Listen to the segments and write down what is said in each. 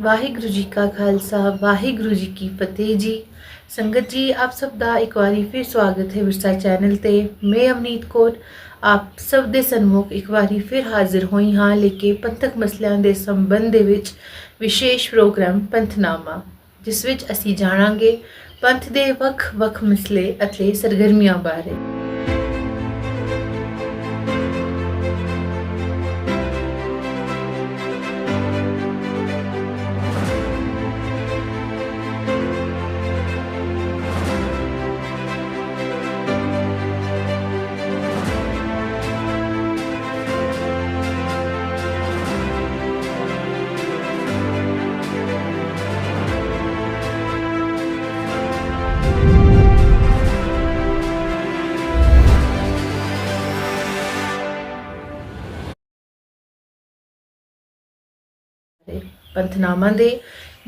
ਵਾਹਿਗੁਰੂ ਜੀ ਕਾ ਖਾਲਸਾ, ਵਾਹਿਗੁਰੂ ਜੀ ਕੀ ਫਤਿਹ ਜੀ। ਸੰਗਤ ਜੀ, ਆਪ ਸਭ ਦਾ ਇੱਕ ਵਾਰੀ ਫਿਰ ਸਵਾਗਤ ਹੈ ਵਿਰਸਾ ਚੈਨਲ ਤੇ। ਮੈਂ ਅਵਨੀਤ ਕੌਰ, ਆਪ ਸਭ ਦੇ ਸਨਮੁਖ ਇੱਕ ਵਾਰੀ ਫਿਰ ਹਾਜ਼ਰ ਹੋਈ ਹਾਂ ਲੈ ਕੇ ਪੰਥਕ ਮਸਲਿਆਂ ਦੇ ਸੰਬੰਧ ਦੇ ਵਿੱਚ ਵਿਸ਼ੇਸ਼ ਪ੍ਰੋਗਰਾਮ ਪੰਥਨਾਮਾ, ਜਿਸ ਵਿੱਚ ਅਸੀਂ ਜਾਣਾਂਗੇ ਪੰਥ ਦੇ ਵੱਖ-ਵੱਖ ਮਸਲੇ ਅਤੇ ਸਰਗਰਮੀਆਂ ਬਾਰੇ। ਪੰਥਨਾਮਾ ਦੇ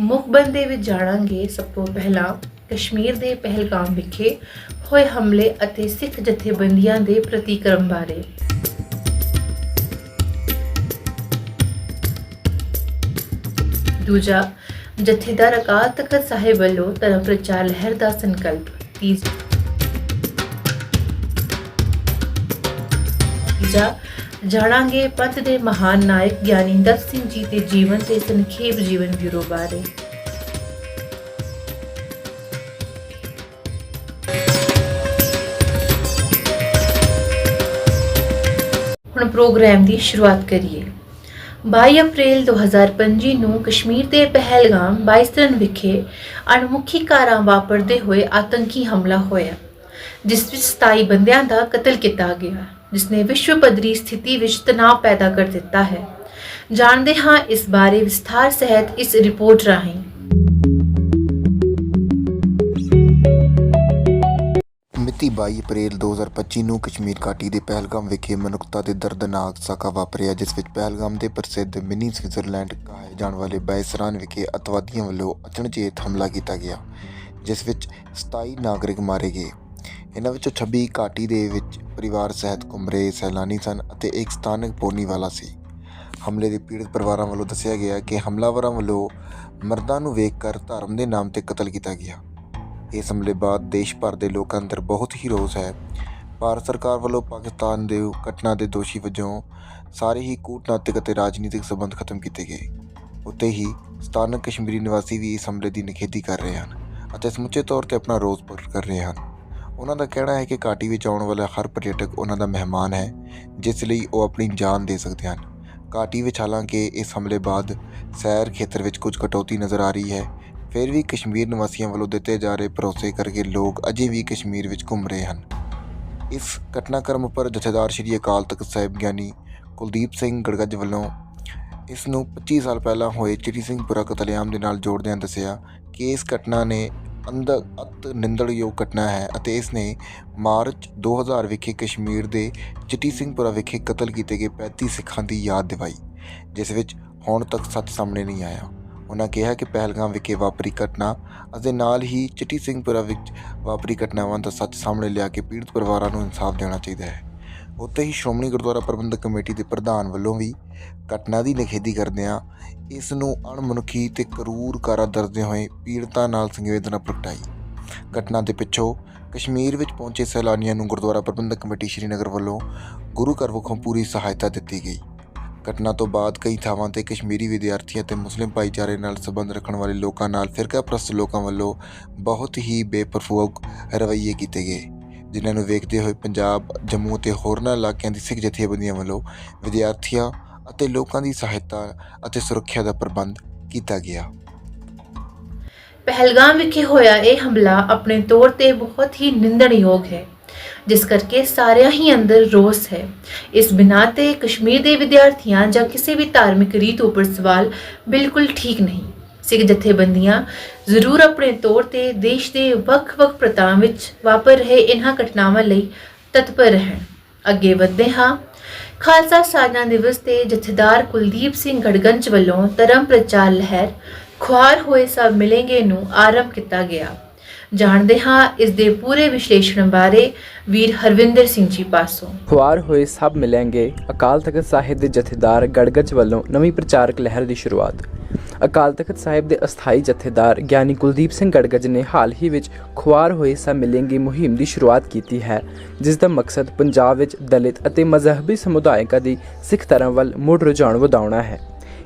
ਮੁੱਖ ਬੰਦੇ ਵਿੱਚ ਜਾਣਾਂਗੇ ਸਭ ਤੋਂ ਪਹਿਲਾਂ ਕਸ਼ਮੀਰ ਦੇ ਪਹਿਲਗਾਮ ਵਿਖੇ ਹੋਏ ਹਮਲੇ ਅਤੇ ਸਿੱਖ ਜਥੇਬੰਦੀਆਂ ਦੇ ਪ੍ਰਤੀਕਰਮ ਬਾਰੇ। ਦੂਜਾ, ਜਥੇਦਾਰ ਅਕਾਲ ਤਖਤ ਸਾਹਿਬ ਵੱਲੋਂ ਧਰਮ ਪ੍ਰਚਾਰ ਲਹਿਰ ਦਾ ਸੰਕਲਪ, ਤੀਜ ਤੀਜਾ ਜਾਣਾਂਗੇ ਪੰਥ ਦੇ ਮਹਾਨ ਨਾਇਕ ਗਿਆਨੀ ਦਤ ਸਿੰਘ ਜੀ ਦੇ ਜੀਵਨ ਤੇ ਸੰਖੇਪ ਜੀਵਨ ਬਿਊਰੋ ਬਾਰੇ। ਹੁਣ ਪ੍ਰੋਗਰਾਮ ਦੀ ਸ਼ੁਰੂਆਤ ਕਰੀਏ। 22 ਅਪ੍ਰੈਲ 2025 ਨੂੰ ਕਸ਼ਮੀਰ ਦੇ ਪਹਿਲਗਾਮ ਬਾਈਸਰਨ ਵਿਖੇ ਅਣਮੁਖੀ ਕਾਰਾਂ ਵਾਪਰਦੇ ਹੋਏ ਆਤੰਕੀ ਹਮਲਾ ਹੋਇਆ, ਜਿਸ ਵਿੱਚ 27 ਬੰਦਿਆਂ ਦਾ ਕਤਲ ਕੀਤਾ ਗਿਆ। ਜਿਸ ਨੇ ਵਿਸ਼ਵ ਪੱਧਰੀ ਸਥਿਤੀ ਵਿੱਚ ਤਣਾਅ ਪੈਦਾ ਕਰ ਦਿੱਤਾ ਹੈ। ਜਾਣਦੇ ਹਾਂ ਇਸ ਬਾਰੇ ਵਿਸਥਾਰ ਸਹਿਤ ਇਸ ਰਿਪੋਰਟ ਰਾਹੀਂ। ਮਿਤੀ 22 ਅਪ੍ਰੈਲ 2025 ਨੂੰ ਕਸ਼ਮੀਰ ਘਾਟੀ ਦੇ ਪਹਿਲਗਾਮ ਵਿਖੇ ਮਨੁੱਖਤਾ ਦੇ ਦਰਦਨਾਕ ਸਾਕਾ ਵਾਪਰਿਆ, ਜਿਸ ਵਿੱਚ ਪਹਿਲਗਾਮ ਦੇ ਪ੍ਰਸਿੱਧ ਮਿਨੀ ਸਵਿਟਜ਼ਰਲੈਂਡ ਕਹਾਏ ਜਾਣ ਵਾਲੇ ਬੈਸਰਾਨ ਵਿਖੇ ਅਤਵਾਦੀਆਂ ਵੱਲੋਂ ਅਚਨਚੇਤ ਹਮਲਾ ਕੀਤਾ ਗਿਆ, ਜਿਸ ਵਿੱਚ 27 ਨਾਗਰਿਕ ਮਾਰੇ ਗਏ। ਇਹਨਾਂ ਵਿੱਚੋਂ 26 ਘਾਟੀ ਦੇ ਵਿੱਚ ਪਰਿਵਾਰ ਸਹਿਤ ਘੁੰਮ ਸੈਲਾਨੀ ਸਨ ਅਤੇ ਇੱਕ ਸਥਾਨਕ ਪੋਨੀ ਵਾਲਾ ਸੀ। ਹਮਲੇ ਦੇ ਪੀੜਤ ਪਰਿਵਾਰਾਂ ਵੱਲੋਂ ਦੱਸਿਆ ਗਿਆ ਕਿ ਹਮਲਾਵਰਾਂ ਵੱਲੋਂ ਮਰਦਾਂ ਨੂੰ ਵੇਖ ਕਰ ਧਰਮ ਦੇ ਨਾਮ ਤੇ ਕਤਲ ਕੀਤਾ ਗਿਆ। ਇਸ ਹਮਲੇ ਬਾਅਦ ਦੇਸ਼ ਭਰ ਦੇ ਲੋਕਾਂ ਅੰਦਰ ਬਹੁਤ ਹੀ ਰੋਸ ਹੈ। ਭਾਰਤ ਸਰਕਾਰ ਵੱਲੋਂ ਪਾਕਿਸਤਾਨ ਦੇ ਘਟਨਾ ਦੇ ਦੋਸ਼ੀ ਵਜੋਂ ਸਾਰੇ ਹੀ ਕੂਟਨੀਤਿਕ ਅਤੇ ਰਾਜਨੀਤਿਕ ਸਬੰਧ ਖਤਮ ਕੀਤੇ ਗਏ। ਉੱਤੇ ਹੀ ਸਥਾਨਕ ਕਸ਼ਮੀਰੀ ਨਿਵਾਸੀ ਵੀ ਇਸ ਹਮਲੇ ਦੀ ਨਿਖੇਧੀ ਕਰ ਰਹੇ ਹਨ ਅਤੇ ਸਮੁੱਚੇ ਤੌਰ ਤੇ ਆਪਣਾ ਰੋਸ ਪ੍ਰਗਟ ਕਰ ਰਹੇ ਹਨ। ਉਹਨਾਂ ਦਾ ਕਹਿਣਾ ਹੈ ਕਿ ਘਾਟੀ ਵਿੱਚ ਆਉਣ ਵਾਲਾ ਹਰ ਪਰਯਟਕ ਉਹਨਾਂ ਦਾ ਮਹਿਮਾਨ ਹੈ, ਜਿਸ ਲਈ ਉਹ ਆਪਣੀ ਜਾਨ ਦੇ ਸਕਦੇ ਹਨ। ਘਾਟੀ ਵਿੱਚ ਹਾਲਾਂਕਿ ਇਸ ਹਮਲੇ ਬਾਅਦ ਸੈਰ ਖੇਤਰ ਵਿੱਚ ਕੁਝ ਕਟੌਤੀ ਨਜ਼ਰ ਆ ਰਹੀ ਹੈ। ਫਿਰ ਵੀ ਕਸ਼ਮੀਰ ਨਿਵਾਸੀਆਂ ਵੱਲੋਂ ਦਿੱਤੇ ਜਾ ਰਹੇ ਭਰੋਸੇ ਕਰਕੇ ਲੋਕ ਅਜੇ ਵੀ ਕਸ਼ਮੀਰ ਵਿੱਚ ਘੁੰਮ ਰਹੇ ਹਨ। ਇਸ ਘਟਨਾਕ੍ਰਮ ਉੱਪਰ ਜਥੇਦਾਰ ਸ਼੍ਰੀ ਅਕਾਲ ਤਖਤ ਸਾਹਿਬ ਗਿਆਨੀ ਕੁਲਦੀਪ ਸਿੰਘ ਗੜਗੱਜ ਵੱਲੋਂ ਇਸ ਨੂੰ 25 ਸਾਲ ਪਹਿਲਾਂ ਹੋਏ ਚਿੜੀ ਸਿੰਘਪੁਰਾ ਕਤਲੇਆਮ ਦੇ ਨਾਲ ਜੋੜਦਿਆਂ ਦੱਸਿਆ ਕਿ ਇਸ ਘਟਨਾ ਨੇ ਅੰਦਰ ਅਤ ਨਿੰਦਣਯੋਗ ਘਟਨਾ ਹੈ ਅਤੇ ਇਸ ਨੇ ਮਾਰਚ 2000 ਵਿਖੇ ਕਸ਼ਮੀਰ ਦੇ ਚਿੱਟੀ ਸਿੰਘਪੁਰਾ ਵਿਖੇ ਕਤਲ ਕੀਤੇ ਗਏ 35 ਸਿੱਖਾਂ ਦੀ ਯਾਦ ਦਿਵਾਈ, ਜਿਸ ਵਿੱਚ ਹੁਣ ਤੱਕ ਸੱਚ ਸਾਹਮਣੇ ਨਹੀਂ ਆਇਆ। ਉਹਨਾਂ ਕਿਹਾ ਕਿ ਪਹਿਲਗਾਮ ਵਿਖੇ ਵਾਪਰੀ ਘਟਨਾ ਅਤੇ ਨਾਲ ਹੀ ਚਿੱਟੀ ਸਿੰਘਪੁਰਾ ਵਿੱਚ ਵਾਪਰੀ ਘਟਨਾਵਾਂ ਦਾ ਸੱਚ ਸਾਹਮਣੇ ਲਿਆ ਕੇ ਪੀੜਤ ਪਰਿਵਾਰਾਂ ਨੂੰ ਇਨਸਾਫ ਦੇਣਾ ਚਾਹੀਦਾ ਹੈ। ਉੱਥੇ ਹੀ ਸ਼੍ਰੋਮਣੀ ਗੁਰਦੁਆਰਾ ਪ੍ਰਬੰਧਕ ਕਮੇਟੀ ਦੇ ਪ੍ਰਧਾਨ ਵੱਲੋਂ ਵੀ ਘਟਨਾ ਦੀ ਨਿਖੇਧੀ ਕਰਦਿਆਂ ਇਸ ਨੂੰ ਅਣਮਨੁੱਖੀ ਤੇ ਕਰੂਰ ਕਾਰਾ ਦਰਦੇ ਹੋਏ ਪੀੜਤਾਂ ਨਾਲ ਸੰਵੇਦਨਾ ਪ੍ਰਗਟਾਈ। ਘਟਨਾ ਦੇ ਪਿੱਛੋਂ ਕਸ਼ਮੀਰ ਵਿੱਚ ਪਹੁੰਚੇ ਸੈਲਾਨੀਆਂ ਨੂੰ ਗੁਰਦੁਆਰਾ ਪ੍ਰਬੰਧਕ ਕਮੇਟੀ ਸ਼੍ਰੀਨਗਰ ਵੱਲੋਂ ਗੁਰੂ ਘਰ ਵਿਖੋਂ ਪੂਰੀ ਸਹਾਇਤਾ ਦਿੱਤੀ ਗਈ। ਘਟਨਾ ਤੋਂ ਬਾਅਦ ਕਈ ਥਾਵਾਂ ਤੇ ਕਸ਼ਮੀਰੀ ਵਿਦਿਆਰਥੀਆਂ ਤੇ ਮੁਸਲਿਮ ਭਾਈਚਾਰੇ ਨਾਲ ਸੰਬੰਧ ਰੱਖਣ ਵਾਲੇ ਲੋਕਾਂ ਨਾਲ ਫਿਰਕਾ ਪ੍ਰਸਤ ਲੋਕਾਂ ਵੱਲੋਂ ਬਹੁਤ ਹੀ ਬੇਪਰਫੂਕ ਰਵੱਈਏ ਕੀਤੇ ਗਏ। ਜਿਨ੍ਹਾਂ ਨੂੰ ਵੇਖਦੇ ਹੋਏ ਪੰਜਾਬ, ਜੰਮੂ ਅਤੇ ਹੋਰਨਾਂ ਇਲਾਕਿਆਂ ਦੀ ਸਿੱਖ ਜਥੇਬੰਦੀਆਂ ਵੱਲੋਂ ਵਿਦਿਆਰਥੀਆਂ ਅਤੇ ਲੋਕਾਂ ਦੀ ਸਹਾਇਤਾ ਅਤੇ ਸੁਰੱਖਿਆ ਦਾ ਪ੍ਰਬੰਧ ਕੀਤਾ ਗਿਆ। ਪਹਿਲਗਾਮ ਵਿਖੇ ਹੋਇਆ ਇਹ ਹਮਲਾ ਆਪਣੇ ਤੌਰ ਤੇ ਬਹੁਤ ਹੀ ਨਿੰਦਣਯੋਗ ਹੈ, ਜਿਸ ਕਰਕੇ ਸਾਰਿਆਂ ਹੀ ਅੰਦਰ ਰੋਸ ਹੈ। ਇਸ ਬਿਨਾਂ ਤੇ ਕਸ਼ਮੀਰ ਦੇ ਵਿਦਿਆਰਥੀਆਂ ਜਾਂ ਕਿਸੇ ਵੀ ਧਾਰਮਿਕ ਰੀਤ ਉੱਪਰ ਸਵਾਲ ਬਿਲਕੁਲ ਠੀਕ ਨਹੀਂ। ਸਿੱਖ ਜਥੇਬੰਦੀਆਂ ਜ਼ਰੂਰ ਆਪਣੇ ਤੌਰ ਤੇ ਦੇਸ਼ ਦੇ ਵੱਖ-ਵੱਖ ਪ੍ਰਾਂਤਾਂ ਵਿੱਚ ਵਾਪਰ ਰਹੇ ਇਨ੍ਹਾਂ ਘਟਨਾਵਾਂ ਲਈ ਤਤਪਰ ਰਹਿਣ। ਅੱਗੇ ਵਧਦੇ ਹਾਂ। ਖਾਲਸਾ ਸਾਜਨਾ ਦਿਵਸ ਤੇ ਜਥੇਦਾਰ ਕੁਲਦੀਪ ਸਿੰਘ ਗੜਗੰਜ ਵੱਲੋਂ ਧਰਮ ਪ੍ਰਚਾਰ ਲਹਿਰ, ਖੁਆਰ ਹੋਏ ਸਭ ਮਿਲेंगे ਨੂੰ ਆਰੰਭ ਕੀਤਾ ਗਿਆ। ਜਾਣਦੇ ਹਾਂ ਇਸ ਦੇ ਪੂਰੇ ਵਿਸ਼ਲੇਸ਼ਣ ਬਾਰੇ ਵੀਰ ਹਰਵਿੰਦਰ ਸਿੰਘ ਜੀ ਪਾਸੋਂ। ਖੁਆਰ ਹੋਏ ਸਭ ਮਿਲਣਗੇ ਅਕਾਲ ਤਖਤ ਸਾਹਿਬ ਦੇ ਜਥੇਦਾਰ ਗੜਗੜ ਵੱਲੋਂ ਨਵੀਂ ਪ੍ਰਚਾਰਕ ਲਹਿਰ ਦੀ ਸ਼ੁਰੂਆਤ। ਅਕਾਲ ਤਖਤ ਸਾਹਿਬ ਦੇ ਅਸਥਾਈ ਜਥੇਦਾਰ ਗਿਆਨੀ ਕੁਲਦੀਪ ਸਿੰਘ ਗੜਗੜ ਨੇ ਹਾਲ ਹੀ ਵਿੱਚ ਖੁਆਰ ਹੋਏ ਸਭ ਮਿਲਣਗੇ ਮੁਹਿੰਮ ਦੀ ਸ਼ੁਰੂਆਤ ਕੀਤੀ ਹੈ, ਜਿਸ ਦਾ ਮਕਸਦ ਪੰਜਾਬ ਵਿੱਚ ਦਲਿਤ ਅਤੇ ਮਜ਼ਹਬੀ ਸਮੁਦਾਇਕਾਂ ਦੀ ਸਿੱਖ ਧਰਮ ਵੱਲ ਮੁੜ ਰੁਝਾਨ ਵਧਾਉਣਾ ਹੈ।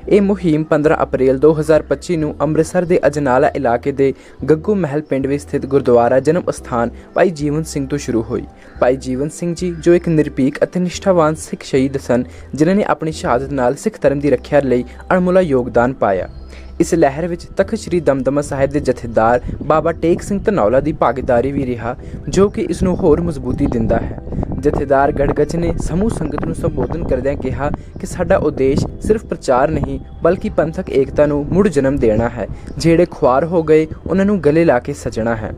ਇਹ ਮੁਹਿੰਮ 15 ਅਪ੍ਰੈਲ 2025 ਨੂੰ ਅੰਮ੍ਰਿਤਸਰ ਦੇ ਅਜਨਾਲਾ ਇਲਾਕੇ ਦੇ ਗੱਗੂ ਮਹਿਲ ਪਿੰਡ ਵਿੱਚ ਸਥਿਤ ਗੁਰਦੁਆਰਾ ਜਨਮ ਅਸਥਾਨ ਭਾਈ ਜੀਵਨ ਸਿੰਘ ਤੋਂ ਸ਼ੁਰੂ ਹੋਈ। ਭਾਈ ਜੀਵਨ ਸਿੰਘ ਜੀ, ਜੋ ਇੱਕ ਨਿਰਪੀਕ ਅਤੇ ਨਿਸ਼ਠਾਵਾਨ ਸਿੱਖ ਸ਼ਹੀਦ ਸਨ, ਜਿਨ੍ਹਾਂ ਨੇ ਆਪਣੀ ਸ਼ਹਾਦਤ ਨਾਲ ਸਿੱਖ ਧਰਮ ਦੀ ਰੱਖਿਆ ਲਈ ਅਣਮੁੱਲਾ ਯੋਗਦਾਨ ਪਾਇਆ। ਇਸ ਲਹਿਰ ਵਿੱਚ ਤਖਤ ਸ੍ਰੀ ਦਮਦਮਾ ਸਾਹਿਬ ਦੇ ਜਥੇਦਾਰ ਬਾਬਾ ਟੇਕ ਸਿੰਘ ਧਨੌਲਾ ਦੀ ਭਾਗੀਦਾਰੀ ਵੀ ਰਿਹਾ, ਜੋ ਕਿ ਇਸ ਨੂੰ ਹੋਰ ਮਜ਼ਬੂਤੀ ਦਿੰਦਾ ਹੈ। ਜਥੇਦਾਰ ਗੜਗੜ ਨੇ ਸਮੂਹ ਸੰਗਤ ਨੂੰ ਸੰਬੋਧਨ ਕਰਦਿਆਂ ਕਿਹਾ ਕਿ ਸਾਡਾ ਉਦੇਸ਼ ਸਿਰਫ ਪ੍ਰਚਾਰ ਨਹੀਂ, ਬਲਕਿ ਪੰਥਕ ਏਕਤਾ ਨੂੰ ਮੁੜ ਜਨਮ ਦੇਣਾ ਹੈ। ਜਿਹੜੇ ਖੁਆਰ ਹੋ ਗਏ, ਉਹਨਾਂ ਨੂੰ ਗਲੇ ਲਾ ਕੇ ਸਜਣਾ ਹੈ।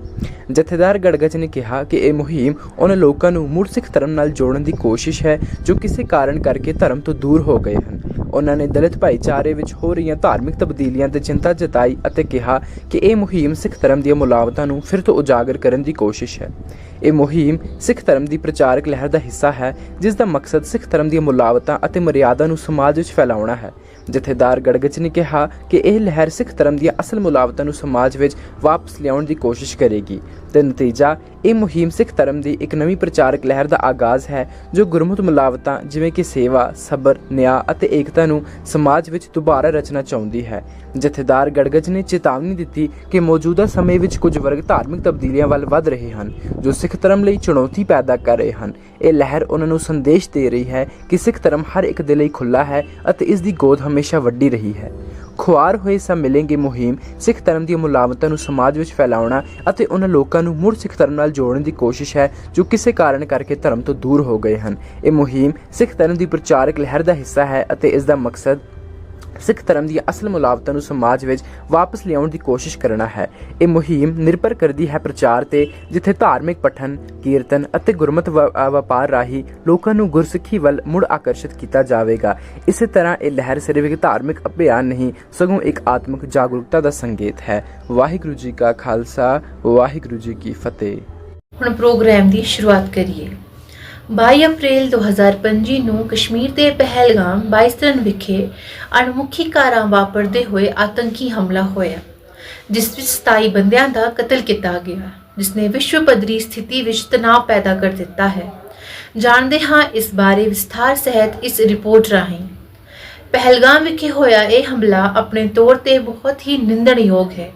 ਜਥੇਦਾਰ ਗੜਗੜ ਨੇ ਕਿਹਾ ਕਿ ਇਹ ਮੁਹਿੰਮ ਉਹਨਾਂ ਲੋਕਾਂ ਨੂੰ ਮੁੜ ਸਿੱਖ ਧਰਮ ਨਾਲ ਜੋੜਨ ਦੀ ਕੋਸ਼ਿਸ਼ ਹੈ, ਜੋ ਕਿਸੇ ਕਾਰਨ ਕਰਕੇ ਧਰਮ ਤੋਂ ਦੂਰ ਹੋ ਗਏ ਹਨ। ਉਹਨਾਂ ਨੇ ਦਲਿਤ ਭਾਈਚਾਰੇ ਵਿੱਚ ਹੋ ਰਹੀਆਂ ਧਾਰਮਿਕ ਤਬਦੀਲੀਆਂ ਤੇ ਚਿੰਤਾ ਜਤਾਈ ਅਤੇ ਕਿਹਾ ਕਿ ਇਹ ਮੁਹਿੰਮ ਸਿੱਖ ਧਰਮ ਦੀਆਂ ਮੁਲਾਵਤਾਂ ਨੂੰ ਫਿਰ ਤੋਂ ਉਜਾਗਰ ਕਰਨ ਦੀ ਕੋਸ਼ਿਸ਼ ਹੈ। ਇਹ ਮੁਹਿੰਮ ਸਿੱਖ ਧਰਮ ਦੀ ਪ੍ਰਚਾਰਕ ਲਹਿਰ ਦਾ ਹਿੱਸਾ ਹੈ, ਜਿਸ ਦਾ ਮਕਸਦ ਸਿੱਖ ਧਰਮ ਦੀਆਂ ਮੁਲਾਵਤਾਂ ਅਤੇ ਮਰਿਆਦਾ ਨੂੰ ਸਮਾਜ ਵਿੱਚ ਫੈਲਾਉਣਾ ਹੈ। ਜਥੇਦਾਰ ਗੜਗੜ ਨੇ ਕਿਹਾ ਕਿ ਇਹ ਲਹਿਰ ਸਿੱਖ ਧਰਮ ਦੀਆਂ ਅਸਲ ਮੁਲਾਵਤਾਂ ਨੂੰ ਸਮਾਜ ਵਿੱਚ ਵਾਪਸ ਲਿਆਉਣ ਦੀ ਕੋਸ਼ਿਸ਼ ਕਰੇਗੀ। ਤੇ ਨਤੀਜਾ, ਇਹ ਮੁਹਿੰਮ ਸਿੱਖ ਧਰਮ ਦੀ ਇੱਕ ਨਵੀਂ ਪ੍ਰਚਾਰਕ ਲਹਿਰ ਦਾ ਆਗਾਜ਼ ਹੈ, ਜੋ ਗੁਰਮੁਖ ਮੁਲਾਵਤਾਂ ਜਿਵੇਂ ਕਿ ਸੇਵਾ, ਸਬਰ, ਨਿਆਂ ਅਤੇ ਏਕਤਾ ਨੂੰ ਸਮਾਜ ਵਿੱਚ ਦੁਬਾਰਾ ਰਚਣਾ ਚਾਹੁੰਦੀ ਹੈ। ਜਥੇਦਾਰ ਗੜਗੜ ਨੇ ਚੇਤਾਵਨੀ ਦਿੱਤੀ ਕਿ ਮੌਜੂਦਾ ਸਮੇਂ ਵਿੱਚ ਕੁਝ ਵਰਗ ਧਾਰਮਿਕ ਤਬਦੀਲੀਆਂ ਵੱਲ ਵੱਧ ਰਹੇ ਹਨ, ਜੋ ਸਿੱਖ ਧਰਮ ਲਈ ਚੁਣੌਤੀ ਪੈਦਾ ਕਰ ਰਹੇ ਹਨ। ਇਹ ਲਹਿਰ ਉਹਨਾਂ ਨੂੰ ਸੰਦੇਸ਼ ਦੇ ਰਹੀ ਹੈ ਕਿ ਸਿੱਖ ਧਰਮ ਹਰ ਇੱਕ ਦੇ ਲਈ ਖੁੱਲਾ ਹੈ ਅਤੇ ਇਸ ਦੀ ਗੋਦ ਹਮੇਸ਼ਾ ਵੱਡੀ ਰਹੀ ਹੈ। ਖੁਆਰ ਹੋਏ ਸਭ ਮਿਲेंगे ਮੁਹਿੰਮ, ਸਿੱਖ ਧਰਮ ਦੀਆਂ ਮੁਲਾਵਤਾਂ ਨੂੰ ਸਮਾਜ ਵਿੱਚ ਫੈਲਾਉਣਾ ਅਤੇ ਉਹਨਾਂ ਲੋਕਾਂ ਨੂੰ ਮੁੜ ਸਿੱਖ ਧਰਮ ਨਾਲ ਜੋੜਨ ਦੀ ਕੋਸ਼ਿਸ਼ ਹੈ ਜੋ ਕਿਸੇ ਕਾਰਨ ਕਰਕੇ ਧਰਮ ਤੋਂ ਦੂਰ ਹੋ ਗਏ ਹਨ। ਇਹ ਮੁਹਿੰਮ ਸਿੱਖ ਧਰਮ ਦੀ ਪ੍ਰਚਾਰਕ ਲਹਿਰ ਦਾ ਹਿੱਸਾ ਹੈ ਅਤੇ ਇਸ ਦਾ ਮਕਸਦ ਸਿੱਖ ਧਰਮ ਦੀਆਂ ਅਸਲ ਮੁਲਾਵਤਾਂ ਨੂੰ ਸਮਾਜ ਵਿੱਚ ਵਾਪਸ ਲਿਆਉਣ ਦੀ ਕੋਸ਼ਿਸ਼ ਕਰਨਾ ਹੈ। ਇਹ ਮੁਹਿੰਮ ਨਿਰਭਰ ਕਰਦੀ ਹੈ ਪ੍ਰਚਾਰ ਤੇ, ਜਿੱਥੇ ਧਾਰਮਿਕ ਪਠਨ, ਕੀਰਤਨ ਅਤੇ ਗੁਰਮਤ ਵਪਾਰ ਰਾਹੀਂ ਲੋਕਾਂ ਨੂੰ ਗੁਰਸਿੱਖੀ ਵੱਲ ਮੁੜ ਆਕਰਸ਼ਿਤ ਕੀਤਾ ਜਾਵੇਗਾ। ਇਸੇ ਤਰ੍ਹਾਂ ਇਹ ਲਹਿਰ ਸਿਰਫ ਇੱਕ ਧਾਰਮਿਕ ਅਭਿਆਨ ਨਹੀਂ, ਸਗੋਂ ਇੱਕ ਆਤਮਿਕ ਜਾਗਰੂਕਤਾ ਦਾ ਸੰਕੇਤ ਹੈ। ਵਾਹਿਗੁਰੂ ਜੀ ਕਾ ਖਾਲਸਾ, ਵਾਹਿਗੁਰੂ ਜੀ ਕੀ ਫਤਿਹ। ਹੁਣ ਪ੍ਰੋਗਰਾਮ ਦੀ ਸ਼ੁਰੂਆਤ ਕਰੀਏ। 22 ਅਪ੍ਰੈਲ 2025 ਨੂੰ ਕਸ਼ਮੀਰ ਦੇ ਪਹਿਲਗਾਮ ਬਾਈਸਰਨ ਵਿਖੇ ਅਣਮੁਖੀ ਕਾਰਾਂ ਵਾਪਰਦੇ ਹੋਏ ਆਤੰਕੀ ਹਮਲਾ ਹੋਇਆ, ਜਿਸ ਵਿੱਚ 27 ਬੰਦਿਆਂ ਦਾ ਕਤਲ ਕੀਤਾ ਗਿਆ ਜਿਸ ਨੇ ਵਿਸ਼ਵ ਪੱਧਰੀ ਸਥਿਤੀ ਵਿੱਚ ਤਣਾਅ ਪੈਦਾ ਕਰ ਦਿੱਤਾ ਹੈ। ਜਾਣਦੇ ਹਾਂ ਇਸ ਬਾਰੇ ਵਿਸਥਾਰ ਸਹਿਤ ਇਸ ਰਿਪੋਰਟ ਰਾਹੀਂ। ਪਹਿਲਗਾਮ ਵਿਖੇ ਹੋਇਆ ਇਹ ਹਮਲਾ ਆਪਣੇ ਤੌਰ ਤੇ ਬਹੁਤ ਹੀ ਨਿੰਦਣਯੋਗ ਹੈ।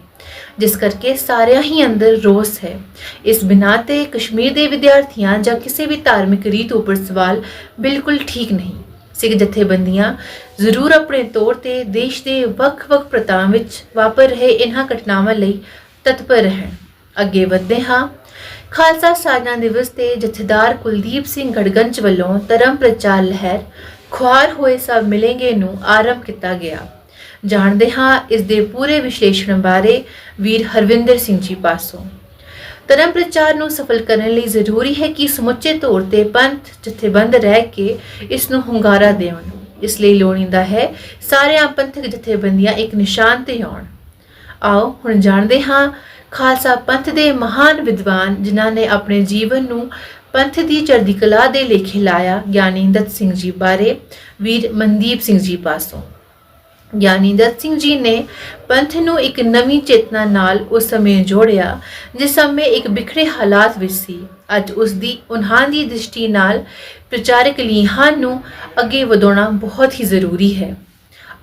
ਜਿਸ ਕਰਕੇ ਸਾਰਿਆਂ ਹੀ ਅੰਦਰ ਰੋਸ ਹੈ। ਇਸ ਬਿਨਾ ਤੇ ਕਸ਼ਮੀਰ ਦੇ ਵਿਦਿਆਰਥੀਆਂ ਜਾਂ ਕਿਸੇ ਵੀ ਧਾਰਮਿਕ ਰੀਤ ਉੱਪਰ ਸਵਾਲ ਬਿਲਕੁਲ ਠੀਕ ਨਹੀਂ। ਸਿੱਖ ਜਥੇਬੰਦੀਆਂ ਜ਼ਰੂਰ ਆਪਣੇ ਤੌਰ ਤੇ ਦੇਸ਼ ਦੇ ਵੱਖ-ਵੱਖ ਪ੍ਰਾਂਤਾਂ ਵਿੱਚ ਵਾਪਰ ਰਹੇ ਇਨ੍ਹਾਂ ਘਟਨਾਵਾਂ ਲਈ ਤਤਪਰ ਰਹਿਣ। ਅੱਗੇ ਵਧਦੇ ਹਾਂ। ਖਾਲਸਾ ਸਾਜਨਾ ਦਿਵਸ ਤੇ ਜਥੇਦਾਰ ਕੁਲਦੀਪ ਸਿੰਘ ਗੜਗੰਜ ਵੱਲੋਂ ਧਰਮ ਪ੍ਰਚਾਰ ਲਹਿਰ ਖੁਆਰ ਹੋਏ ਸਭ ਮਿਲेंगे ਨੂੰ ਆਰੰਭ ਕੀਤਾ ਗਿਆ। ਜਾਣਦੇ ਹਾਂ ਇਸ ਦੇ ਪੂਰੇ ਵਿਸ਼ਲੇਸ਼ਣ ਬਾਰੇ ਵੀਰ ਹਰਵਿੰਦਰ ਸਿੰਘ ਜੀ ਪਾਸੋਂ। ਧਰਮ ਪ੍ਰਚਾਰ ਨੂੰ ਸਫਲ ਕਰਨ ਲਈ ਜ਼ਰੂਰੀ ਹੈ ਕਿ ਸਮੁੱਚੇ ਤੌਰ ਤੇ ਪੰਥ ਜਥੇਬੰਦ ਰਹਿ ਕੇ ਇਸ ਨੂੰ ਹੁੰਗਾਰਾ ਦੇਣ ਇਸ ਲਈ ਲੋੜੀਂਦਾ ਹੈ ਸਾਰਿਆਂ ਪੰਥਕ ਜਥੇਬੰਦੀਆਂ ਇੱਕ ਨਿਸ਼ਾਨ ਤੇ ਆਉਣ। ਆਓ ਹੁਣ ਜਾਣਦੇ ਹਾਂ ਖਾਲਸਾ ਪੰਥ ਦੇ ਮਹਾਨ ਵਿਦਵਾਨ ਜਿਨ੍ਹਾਂ ਨੇ ਆਪਣੇ ਜੀਵਨ ਨੂੰ ਪੰਥ ਦੀ ਚੜ੍ਹਦੀ ਕਲਾ ਦੇ ਲੇਖੇ ਲਾਇਆ, ਗਿਆਨੀ ਦੱਤ ਸਿੰਘ ਜੀ ਬਾਰੇ, ਵੀਰ ਮਨਦੀਪ ਸਿੰਘ ਜੀ ਪਾਸੋਂ। ਗਿਆਨੀ ਦੱਤ ਸਿੰਘ ਜੀ ਨੇ ਪੰਥ ਨੂੰ ਇੱਕ ਨਵੀਂ ਚੇਤਨਾ ਨਾਲ ਉਸ ਸਮੇਂ ਜੋੜਿਆ, ਜਿਸ ਸਮੇਂ ਇੱਕ ਬਿਖਰੇ ਹਾਲਾਤ ਵਿੱਚ ਸੀ। ਅੱਜ ਉਸ ਦੀ ਉਨ੍ਹਾਂ ਦੀ ਦ੍ਰਿਸ਼ਟੀ ਨਾਲ ਪ੍ਰਚਾਰਕ ਲੀਹਾਂ ਨੂੰ ਅੱਗੇ ਵਧਾਉਣਾ ਬਹੁਤ ਹੀ ਜ਼ਰੂਰੀ ਹੈ।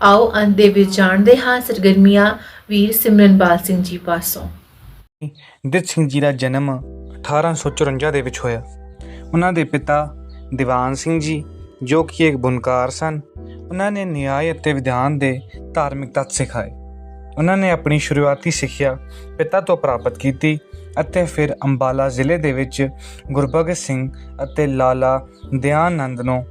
ਆਓ ਅੰਤ ਦੇ ਵਿੱਚ ਜਾਣਦੇ ਹਾਂ ਸਰਗਰਮੀਆਂ ਵੀਰ ਸਿਮਰਨਪਾਲ ਸਿੰਘ ਜੀ ਪਾਸੋਂ। ਦਿੱਤ ਸਿੰਘ ਜੀ ਦਾ ਜਨਮ 1854 ਦੇ ਵਿੱਚ ਹੋਇਆ। ਉਹਨਾਂ ਦੇ ਪਿਤਾ ਦੀਵਾਨ ਸਿੰਘ ਜੀ, ਜੋ ਕਿ ਇੱਕ ਬੁਨਕਾਰ ਸਨ ਉਹਨਾਂ ਨੇ ਨਿਆਂ ਅਤੇ ਵਿਧਾਨ ਦੇ ਧਾਰਮਿਕ ਤੱਤ ਸਿਖਾਏ। ਉਹਨਾਂ ਨੇ ਆਪਣੀ ਸ਼ੁਰੂਆਤੀ ਸਿੱਖਿਆ ਪਿਤਾ ਤੋਂ ਪ੍ਰਾਪਤ ਕੀਤੀ ਅਤੇ ਫਿਰ ਅੰਬਾਲਾ ਜ਼ਿਲ੍ਹੇ ਦੇ ਵਿੱਚ ਗੁਰਭਗਤ ਸਿੰਘ ਅਤੇ ਲਾਲਾ ਦਿਆਨੰਦ ਨੂੰ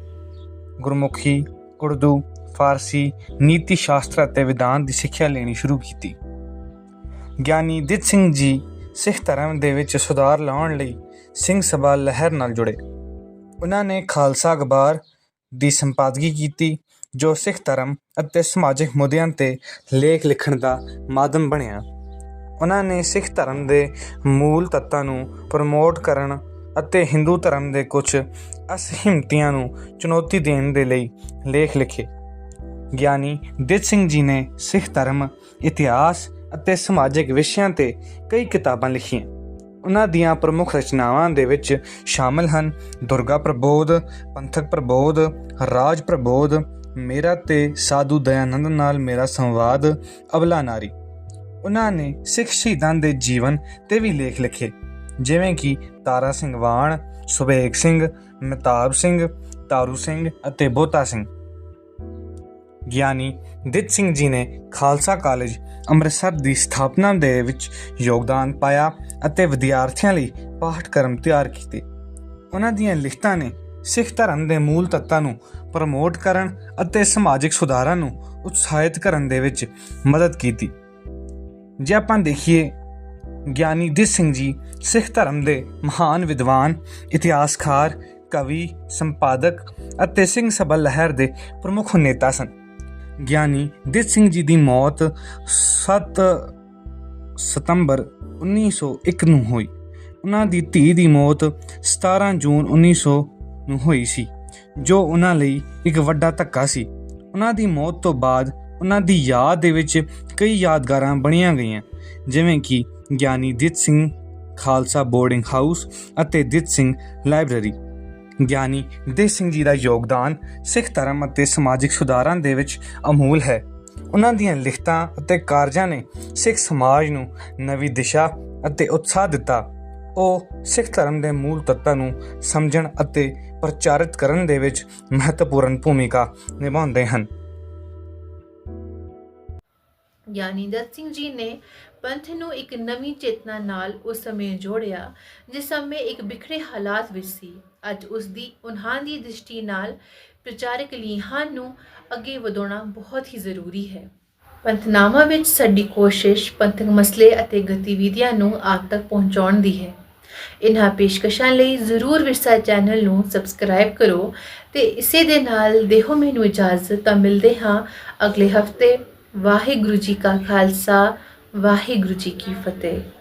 ਗੁਰਮੁਖੀ, ਉਰਦੂ, ਫਾਰਸੀ ਨੀਤੀ ਸ਼ਾਸਤਰ ਅਤੇ ਵਿਧਾਨ ਦੀ ਸਿੱਖਿਆ ਲੈਣੀ ਸ਼ੁਰੂ ਕੀਤੀ। ਗਿਆਨੀ ਦਿੱਤ ਸਿੰਘ ਜੀ ਸਿੱਖ ਧਰਮ ਦੇ ਵਿੱਚ ਸੁਧਾਰ ਲਾਉਣ ਲਈ ਸਿੰਘ ਸਭਾ ਲਹਿਰ ਨਾਲ ਜੁੜੇ। ਉਹਨਾਂ ਨੇ ਖਾਲਸਾ ਅਖਬਾਰ ਦੀ ਸੰਪਾਦਗੀ ਕੀਤੀ ਜੋ ਸਿੱਖ ਧਰਮ ਅਤੇ ਸਮਾਜਿਕ ਮੁੱਦਿਆਂ ਤੇ ਲੇਖ ਲਿਖਣ ਦਾ ਮਾਧਿਅਮ ਬਣਿਆ। ਉਹਨਾਂ ਨੇ ਸਿੱਖ ਧਰਮ ਦੇ ਮੂਲ ਤੱਤਾਂ ਨੂੰ ਪ੍ਰਮੋਟ ਕਰਨ ਅਤੇ ਹਿੰਦੂ ਧਰਮ ਦੇ ਕੁਝ ਅਸਹਿਮਤੀਆਂ ਨੂੰ ਚੁਣੌਤੀ ਦੇਣ ਦੇ ਲਈ ਲੇਖ ਲਿਖੇ। ਗਿਆਨੀ ਦਿੱਤ ਸਿੰਘ ਜੀ ਨੇ ਸਿੱਖ ਧਰਮ, ਇਤਿਹਾਸ ਅਤੇ ਸਮਾਜਿਕ ਵਿਸ਼ਿਆਂ ਤੇ ਕਈ ਕਿਤਾਬਾਂ ਲਿਖੀਆਂ। ਉਹਨਾਂ ਦੀਆਂ ਪ੍ਰਮੁੱਖ ਰਚਨਾਵਾਂ ਦੇ ਵਿੱਚ ਸ਼ਾਮਲ ਹਨ ਦੁਰਗਾ ਪ੍ਰਬੋਧ, ਪੰਥਕ ਪ੍ਰਬੋਧ, ਰਾਜ ਪ੍ਰਬੋਧ ਮੇਰਾ ਤੇ ਸਾਧੂ ਦਇਆਨੰਦ ਨਾਲ ਮੇਰਾ ਸੰਵਾਦ ਅਬਲਾ ਨਾਰੀ। ਉਹਨਾਂ ਨੇ ਸਿੱਖ ਸ਼ਹੀਦਾਂ ਦੇ ਜੀਵਨ ਤੇ ਵੀ ਲੇਖ ਲਿਖੇ, ਜਿਵੇਂ ਕਿ ਤਾਰਾ ਸਿੰਘ ਵਾਣ, ਸੁਬੇਗ ਸਿੰਘ ਮਹਿਤਾਬ ਸਿੰਘ, ਤਾਰੂ ਸਿੰਘ ਅਤੇ ਬੋਤਾ ਸਿੰਘ। ਗਿਆਨੀ ਦਿੱਤ ਸਿੰਘ ਜੀ ਨੇ ਖਾਲਸਾ ਕਾਲਜ ਅੰਮ੍ਰਿਤਸਰ ਦੀ ਸਥਾਪਨਾ ਦੇ ਵਿੱਚ ਯੋਗਦਾਨ ਪਾਇਆ ਅਤੇ ਵਿਦਿਆਰਥੀਆਂ ਲਈ ਪਾਠਕ੍ਰਮ ਤਿਆਰ ਕੀਤੇ। ਉਹਨਾਂ ਦੀਆਂ ਲਿਖਤਾਂ ਨੇ ਸਿੱਖ ਧਰਮ ਦੇ ਮੂਲ ਤੱਤਾਂ ਨੂੰ ਪ੍ਰਮੋਟ ਕਰਨ ਅਤੇ ਸਮਾਜਿਕ ਸੁਧਾਰਾਂ ਨੂੰ ਉਤਸ਼ਾਹਿਤ ਕਰਨ ਦੇ ਵਿੱਚ ਮਦਦ ਕੀਤੀ। ਜੇ ਆਪਾਂ ਦੇਖੀਏ, ਗਿਆਨੀ ਦਿੱਤ ਸਿੰਘ ਜੀ ਸਿੱਖ ਧਰਮ ਦੇ ਮਹਾਨ ਵਿਦਵਾਨ, ਇਤਿਹਾਸਕਾਰ, ਕਵੀ, ਸੰਪਾਦਕ ਅਤੇ ਸਿੰਘ ਸਭਾ ਲਹਿਰ ਦੇ ਪ੍ਰਮੁੱਖ ਨੇਤਾ ਸਨ। ਗਿਆਨੀ ਦਿੱਤ ਸਿੰਘ ਜੀ ਦੀ ਮੌਤ 7 ਸਤੰਬਰ 1901 ਨੂੰ ਹੋਈ। ਉਹਨਾਂ ਦੀ ਧੀ ਦੀ ਮੌਤ 17 ਜੂਨ 1900 ਨੂੰ ਹੋਈ ਸੀ। ਜੋ ਉਹਨਾਂ ਲਈ ਇੱਕ ਵੱਡਾ ਧੱਕਾ ਸੀ। ਉਹਨਾਂ ਦੀ ਮੌਤ ਤੋਂ ਬਾਅਦ ਉਹਨਾਂ ਦੀ ਯਾਦ ਦੇ ਵਿੱਚ ਕਈ ਯਾਦਗਾਰਾਂ ਬਣੀਆਂ ਗਈਆਂ, ਜਿਵੇਂ ਕਿ ਗਿਆਨੀ ਦਿੱਤ ਸਿੰਘ ਖਾਲਸਾ ਬੋਰਡਿੰਗ ਹਾਊਸ ਅਤੇ ਦਿੱਤ ਸਿੰਘ ਲਾਇਬ੍ਰੇਰੀ। ਗਿਆਨੀ ਦਿੱਤ ਸਿੰਘ ਜੀ ਦਾ ਯੋਗਦਾਨ ਸਿੱਖ ਧਰਮ ਅਤੇ ਸਮਾਜਿਕ ਸੁਧਾਰਾਂ ਦੇ ਵਿੱਚ ਅਮੂਲ ਹੈ। ਉਹਨਾਂ ਦੀਆਂ ਲਿਖਤਾਂ ਅਤੇ ਕਾਰਜਾਂ ਨੇ ਸਿੱਖ ਸਮਾਜ ਨੂੰ ਨਵੀਂ ਦਿਸ਼ਾ ਅਤੇ ਉਤਸ਼ਾਹ ਦਿੱਤਾ। ਉਹ ਸਿੱਖ ਧਰਮ ਦੇ ਮੂਲ ਤੱਤਾਂ ਨੂੰ ਸਮਝਣ ਅਤੇ ਪ੍ਰਚਾਰਿਤ ਕਰਨ ਦੇ ਵਿੱਚ ਮਹੱਤਵਪੂਰਨ ਭੂਮਿਕਾ ਨਿਭਾਉਂਦੇ ਹਨ। ਗਿਆਨੀ ਸਿੰਘ ਜੀ ਨੇ ਪੰਥ ਨੂੰ ਇੱਕ ਨਵੀਂ ਚੇਤਨਾ ਨਾਲ ਉਸ ਸਮੇਂ ਜੋੜਿਆ, ਜਿਸ ਸਮੇਂ ਇੱਕ ਵਿਖੜੇ ਹਾਲਾਤ ਵਿੱਚ ਸੀ। ਅੱਜ ਉਸ ਦੀ ਉਨ੍ਹਾਂ ਦੀ ਦ੍ਰਿਸ਼ਟੀ ਨਾਲ ਪ੍ਰਚਾਰਕ ਲੀਹਾਂ ਨੂੰ ਅੱਗੇ ਵਧਾਉਣਾ ਬਹੁਤ ਹੀ ਜ਼ਰੂਰੀ ਹੈ। ਪੰਥਨਾਮਾ ਵਿੱਚ ਸਾਡੀ ਕੋਸ਼ਿਸ਼ ਪੰਥਕ ਮਸਲੇ ਅਤੇ ਗਤੀਵਿਧੀਆਂ ਨੂੰ ਆਪ ਤੱਕ ਪਹੁੰਚਾਉਣ ਦੀ ਹੈ। ਇਨ੍ਹਾਂ ਪੇਸ਼ਕਸ਼ਾਂ ਲਈ ਜ਼ਰੂਰ ਵਿਰਸਾ ਚੈਨਲ ਨੂੰ ਸਬਸਕ੍ਰਾਈਬ ਕਰੋ ਤੇ ਇਸੇ ਦੇ ਨਾਲ ਦੇਹੋ ਮੈਨੂੰ ਇਜਾਜ਼ਤ ਤਾਂ ਮਿਲਦੇ ਹਾਂ ਅਗਲੇ ਹਫ਼ਤੇ। ਵਾਹਿਗੁਰੂ ਜੀ ਕਾ ਖਾਲਸਾ, ਵਾਹਿਗੁਰੂ ਜੀ ਕੀ ਫਤਿਹ।